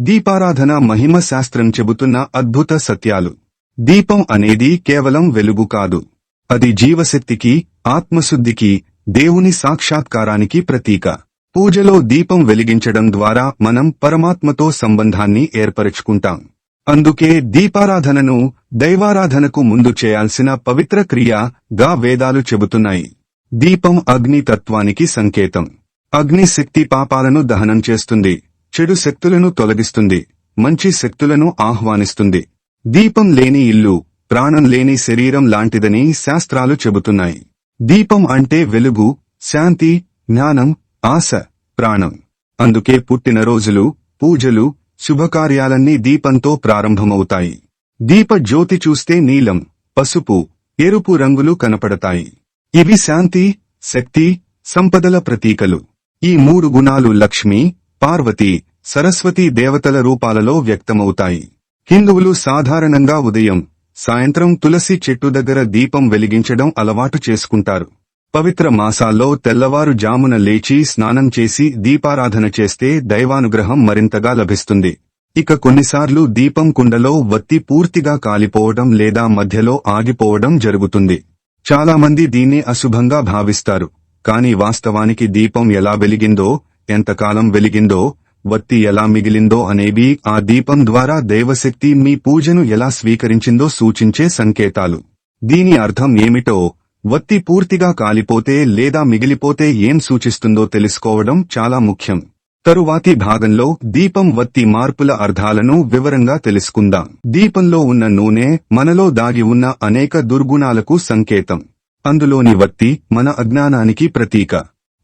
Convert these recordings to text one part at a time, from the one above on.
దీపారాధన మహిమ శాస్త్రం చెబుతున్న అద్భుత సత్యాలు. దీపం అనేది కేవలం వెలుగు కాదు. అది జీవశక్తికి ఆత్మశుద్ధికి దేవుని సాక్షాత్కారానికి ప్రతీక. పూజలో దీపం వెలిగించడం ద్వారా మనం పరమాత్మతో సంబంధాన్ని ఏర్పరచుకుంటాం. అందుకే దీపారాధనను దైవారాధనకు ముందు చేయాల్సిన పవిత్ర క్రియగా వేదాలు చెబుతున్నాయి. దీపం అగ్ని తత్వానికి సంకేతం. అగ్ని శక్తి పాపాలను దహనం చేస్తుంది. చెడు శక్తులను తొలగిస్తుంది మంచి శక్తులను ఆహ్వానిస్తుంది. దీపం లేని ఇల్లు ప్రాణం లేని శరీరం లాంటిదని శాస్త్రాలు చెబుతున్నాయి. దీపం అంటే వెలుగు శాంతి జ్ఞానం ఆశ ప్రాణం. అందుకే పుట్టినరోజులు పూజలు శుభకార్యాలన్నీ దీపంతో ప్రారంభమవుతాయి. దీప జ్యోతి చూస్తే నీలం పసుపు ఎరుపు రంగులు కనపడతాయి. ఇవి శాంతి శక్తి సంపదల ప్రతీకలు. ఈ మూడు గుణాలు లక్ష్మి పార్వతి సరస్వతి దేవతల రూపాలలో వ్యక్తమవుతాయి. హిందువులు సాధారణంగా ఉదయం సాయంత్రం తులసి చెట్టు దగ్గర దీపం వెలిగించడం అలవాటు చేసుకుంటారు. పవిత్ర మాసాల్లో తెల్లవారు జామున లేచి స్నానం చేసి దీపారాధన చేస్తే దైవానుగ్రహం మరింతగా లభిస్తుంది. ఇక కొన్నిసార్లు దీపం కుండలో వత్తి పూర్తిగా కాలిపోవడం లేదా మధ్యలో ఆగిపోవడం జరుగుతుంది. చాలామంది దీన్ని అశుభంగా భావిస్తారు కాని వాస్తవానికి దీపం ఎలా వెలిగిందో ఎంతకాలం వెలిగిందో వత్తి ఎలా మిగిలిందో అనేవి ఆ దీపం ద్వారా దైవశక్తి మీ పూజను ఎలా స్వీకరించిందో సూచించే సంకేతాలు. దీని అర్థం ఏమిటో వత్తి పూర్తిగా కాలిపోతే లేదా మిగిలిపోతే ఏం సూచిస్తుందో తెలుసుకోవడం చాలా ముఖ్యం. తరువాతి భాగంలో దీపం వత్తి మార్పుల అర్థాలను వివరంగా తెలుసుకుందాం. దీపంలో ఉన్న నూనె మనలో దాగి ఉన్న అనేక దుర్గుణాలకు సంకేతం. అందులోని వత్తి మన అజ్ఞానానికి ప్రతీక.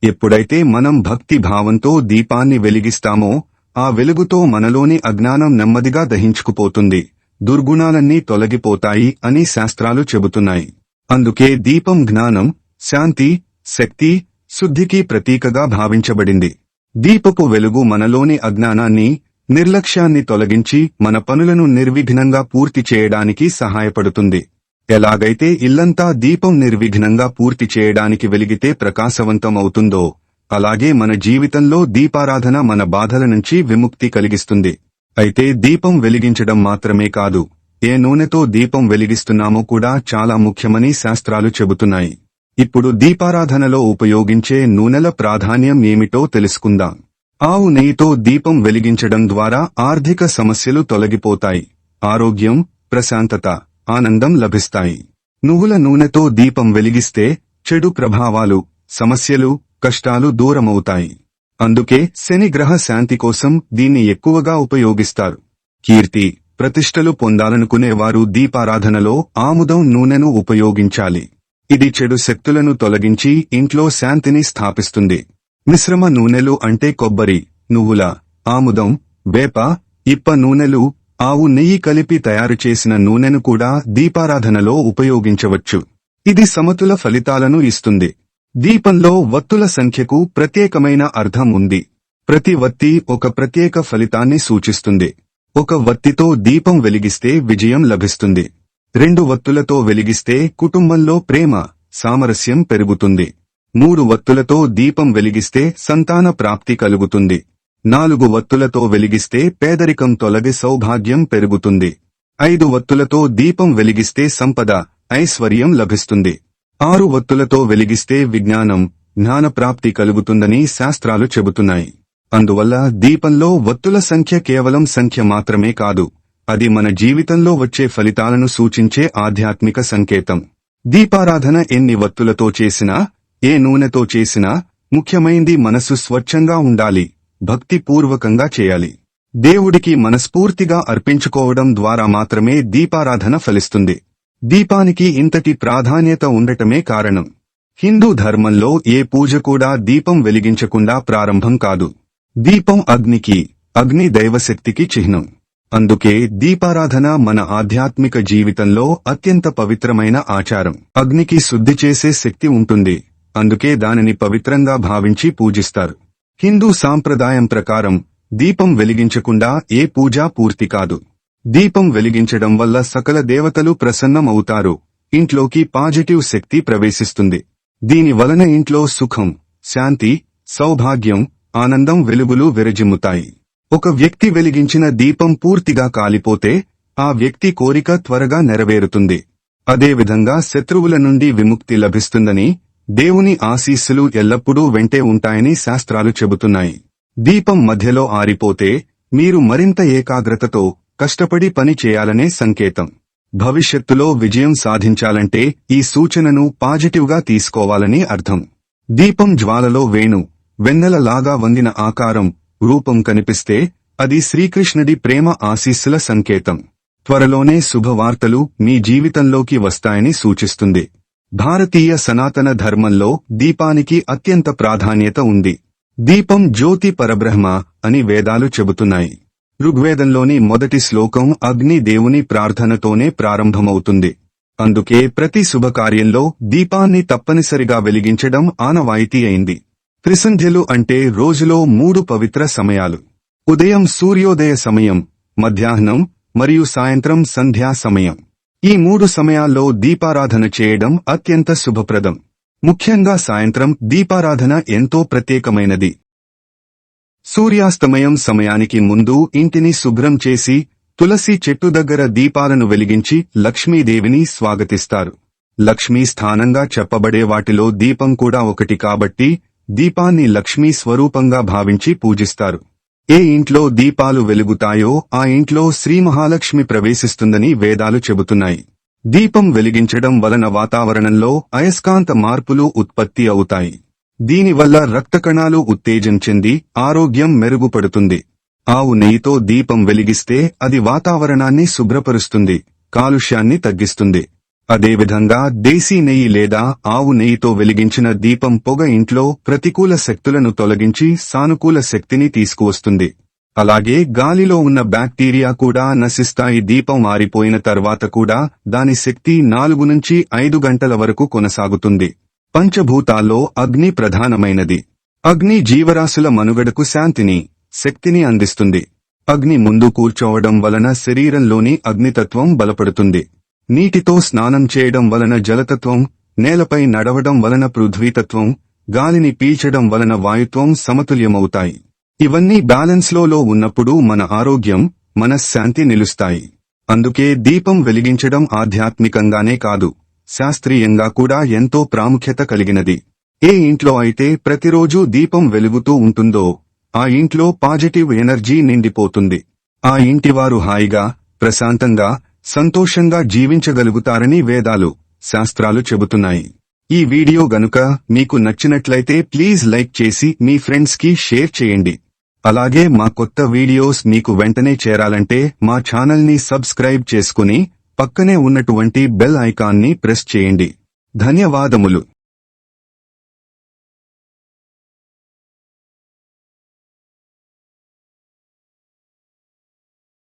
ఎప్పుడైతే మనం భక్తి భావంతో దీపాన్ని వెలిగిస్తామో ఆ వెలుగుతో మనలోని అజ్ఞానం నెమ్మదిగా దహించుకుపోతుంది దుర్గుణాలన్నీ తొలగిపోతాయి అని శాస్త్రాలు చెబుతున్నాయి. అందుకే దీపం జ్ఞానం శాంతి శక్తి శుద్ధికి ప్రతీకగా భావించబడింది. దీపపు వెలుగు మనలోని అజ్ఞానాన్ని నిర్లక్ష్యాన్ని తొలగించి మన పనులను నిర్విఘ్నంగా పూర్తి చేయడానికి సహాయపడుతుంది. ఎలాగైతే ఇల్లంతా దీపం నిర్విఘ్నంగా పూర్తి చేయడానికి వెలిగితే ప్రకాశవంతం అవుతుందో అలాగే మన జీవితంలో దీపారాధన మన బాధల నుంచి విముక్తి కలిగిస్తుంది. అయితే దీపం వెలిగించడం మాత్రమే కాదు ఏ నూనెతో దీపం వెలిగిస్తున్నామో కూడా చాలా ముఖ్యమని శాస్త్రాలు చెబుతున్నాయి. ఇప్పుడు దీపారాధనలో ఉపయోగించే నూనెల ప్రాధాన్యం ఏమిటో తెలుసుకుందాం. ఆవు నెయ్యితో దీపం వెలిగించడం ద్వారా ఆర్థిక సమస్యలు తొలగిపోతాయి. ఆరోగ్యం ప్రశాంతత ఆనందం లభిస్తాయి. నువ్వుల నూనెతో దీపం వెలిగిస్తే చెడు ప్రభావాలు సమస్యలు కష్టాలు దూరమవుతాయి. అందుకే శని గ్రహ శాంతి కోసం దీన్ని ఎక్కువగా ఉపయోగిస్తారు. కీర్తి ప్రతిష్టలు పొందాలనుకునేవారు దీపారాధనలో ఆముదం నూనెను ఉపయోగించాలి. ఇది చెడు శక్తులను తొలగించి ఇంట్లో శాంతిని స్థాపిస్తుంది. మిశ్రమ నూనెలు అంటే కొబ్బరి నువ్వుల ఆముదం వేప ఇప్ప నూనెలు ఆవు నెయ్యి కలిపి తయారు చేసిన నూనెను కూడా దీపారాధనలో ఉపయోగించవచ్చు. ఇది సమతుల ఫలితాలను ఇస్తుంది. దీపంలో వత్తుల సంఖ్యకు ప్రత్యేకమైన అర్థం ఉంది. ప్రతి వత్తి ఒక ప్రత్యేక ఫలితాన్ని సూచిస్తుంది. ఒక వత్తితో దీపం వెలిగిస్తే విజయం లభిస్తుంది. రెండు వత్తులతో వెలిగిస్తే కుటుంబంలో ప్రేమ సామరస్యం పెరుగుతుంది. మూడు వత్తులతో దీపం వెలిగిస్తే సంతాన ప్రాప్తి కలుగుతుంది. నాలుగు వత్తులతో వెలిగిస్తే పేదరికం తొలగి సౌభాగ్యం పెరుగుతుంది. ఐదు వత్తులతో దీపం వెలిగిస్తే సంపద ఐశ్వర్యం లభిస్తుంది. ఆరు వత్తులతో వెలిగిస్తే విజ్ఞానం జ్ఞానప్రాప్తి కలుగుతుందని శాస్త్రాలు చెబుతున్నాయి. అందువల్ల దీపంలో వత్తుల సంఖ్య కేవలం సంఖ్య మాత్రమే కాదు అది మన జీవితంలో వచ్చే ఫలితాలను సూచించే ఆధ్యాత్మిక సంకేతం. దీపారాధన ఎన్ని వత్తులతో చేసినా ఏ నూనెతో చేసినా ముఖ్యమైంది మనసు స్వచ్ఛంగా ఉండాలి. భక్తిపూర్వకంగా చేయాలి. దేవుడికి మనస్ఫూర్తిగా అర్పించుకోవడం ద్వారా మాత్రమే దీపారాధన ఫలిస్తుంది. దీపానికి ఇంతటి ప్రాధాన్యత ఉండటమే కారణం. హిందూ ధర్మంలో ఏ పూజ కూడా దీపం వెలిగించకుండా ప్రారంభం కాదు. దీపం అగ్నికి అగ్ని దైవశక్తికి చిహ్నం. అందుకే దీపారాధన మన ఆధ్యాత్మిక జీవితంలో అత్యంత పవిత్రమైన ఆచారం. అగ్నికి శుద్ధి చేసే శక్తి ఉంటుంది. అందుకే దానిని పవిత్రంగా భావించి పూజిస్తారు. హిందూ సాంప్రదాయం ప్రకారం దీపం వెలిగించకుండా ఏ పూజ పూర్తి కాదు. దీపం వెలిగించడం వల్ల సకల దేవతలు ప్రసన్నం అవుతారు ఇంట్లోకి పాజిటివ్ శక్తి ప్రవేశిస్తుంది. దీని వలన ఇంట్లో సుఖం శాంతి సౌభాగ్యం ఆనందం వెలుగులు విరజిమ్ముతాయి. ఒక వ్యక్తి వెలిగించిన దీపం పూర్తిగా కాలిపోతే ఆ వ్యక్తి కోరిక త్వరగా నెరవేరుతుంది. అదేవిధంగా శత్రువుల నుండి విముక్తి లభిస్తుందని దేవుని ఆశీస్సులు ఎల్లప్పుడూ వెంటే ఉంటాయని శాస్త్రాలు చెబుతున్నాయి. దీపం మధ్యలో ఆరిపోతే మీరు మరింత ఏకాగ్రతతో కష్టపడి పని చేయాలనే సంకేతం. భవిష్యత్తులో విజయం సాధించాలంటే ఈ సూచనను పాజిటివ్గా తీసుకోవాలని అర్థం. దీపం జ్వాలలో వేణు వెన్నెలలాగా వందిన ఆకారం రూపం కనిపిస్తే అది శ్రీకృష్ణుడి ప్రేమ ఆశీస్సుల సంకేతం. త్వరలోనే శుభవార్తలు మీ జీవితంలోకి వస్తాయని సూచిస్తుంది. భారతీయ సనాతన ధర్మంలో దీపానికి అత్యంత ప్రాధాన్యత ఉంది. దీపం జ్యోతి పరబ్రహ్మ అని వేదాలు చెబుతున్నాయి. ఋగ్వేదంలోని మొదటి శ్లోకం అగ్ని దేవుని ప్రార్థనతోనే ప్రారంభమవుతుంది. అందుకే ప్రతి శుభకార్యంలో దీపాన్ని తప్పనిసరిగా వెలిగించడం ఆనవాయితీ అయింది. త్రిసంధ్యలు అంటే రోజులో మూడు పవిత్ర సమయాలు. ఉదయం సూర్యోదయ సమయం మధ్యాహ్నం మరియు సాయంత్రం సంధ్యా సమయం. ఈ మూడు సమయాల్లో దీపారాధన చేయడం అత్యంత శుభప్రదం. ముఖ్యంగా సాయంత్రం దీపారాధన ఎంతో ప్రత్యేకమైనది. సూర్యాస్తమయం సమయానికి ముందు ఇంటిని శుభ్రం చేసి తులసి చెట్టు దగ్గర దీపాలను వెలిగించి లక్ష్మీదేవిని స్వాగతిస్తారు. లక్ష్మీ స్థానంగా చెప్పబడే వాటిలో దీపం కూడా ఒకటి కాబట్టి దీపాన్ని లక్ష్మీ స్వరూపంగా భావించి పూజిస్తారు. ఏ ఇంట్లో దీపాలు వెలుగుతాయో ఆ ఇంట్లో శ్రీ మహాలక్ష్మి ప్రవేశిస్తుందని వేదాలు చెబుతున్నాయి. దీపం వెలిగించడం వలన వాతావరణంలో అయస్కాంత మార్పులు ఉత్పత్తి అవుతాయి. దీనివల్ల రక్త కణాలు ఉత్తేజం చెంది ఆరోగ్యం మెరుగుపడుతుంది. ఆవు నెయ్యితో దీపం వెలిగిస్తే అది వాతావరణాన్ని శుభ్రపరుస్తుంది కాలుష్యాన్ని తగ్గిస్తుంది. అదేవిధంగా దేశీ నెయ్యి లేదా ఆవు నెయ్యితో వెలిగించిన దీపం పొగ ఇంట్లో ప్రతికూల శక్తులను తొలగించి సానుకూల శక్తిని తీసుకువస్తుంది. అలాగే గాలిలో ఉన్న బ్యాక్టీరియా కూడా నశిస్తాయి. దీపం ఆరిపోయిన తర్వాత కూడా దాని శక్తి నాలుగు నుంచి ఐదు గంటల వరకు కొనసాగుతుంది. పంచభూతాల్లో అగ్ని ప్రధానమైనది. అగ్ని జీవరాశుల మనుగడకు శాంతిని శక్తిని అందిస్తుంది. అగ్ని ముందు కూర్చోవడం వలన శరీరంలోని అగ్నితత్వం బలపడుతుంది. నీటితో స్నానం చేయడం వలన జలతత్వం నేలపై నడవడం వలన పృథ్వీతత్వం గాలిని పీల్చడం వలన వాయుత్వం సమతుల్యమవుతాయి. ఇవన్నీ బ్యాలెన్స్లో ఉన్నప్పుడు మన ఆరోగ్యం మనశ్శాంతి నిలుస్తాయి. అందుకే దీపం వెలిగించడం ఆధ్యాత్మికంగానే కాదు శాస్త్రీయంగా కూడా ఎంతో ప్రాముఖ్యత కలిగినది. ఏ ఇంట్లో అయితే ప్రతిరోజూ దీపం వెలుగుతూ ఉంటుందో ఆ ఇంట్లో పాజిటివ్ ఎనర్జీ నిండిపోతుంది. ఆ ఇంటివారు హాయిగా ప్రశాంతంగా సంతోషంగా జీవించగలుగుతారని వేదాలు శాస్త్రాలు చెబుతున్నాయి. ఈ వీడియో గనుక మీకు నచ్చినట్లయితే ప్లీజ్ లైక్ చేసి మీ ఫ్రెండ్స్కి షేర్ చేయండి. అలాగే మా కొత్త వీడియోస్ మీకు వెంటనే చేరాలంటే మా ఛానల్ని సబ్స్క్రైబ్ చేసుకుని పక్కనే ఉన్నటువంటి బెల్ ఐకాన్ని ప్రెస్ చేయండి. ధన్యవాదములు.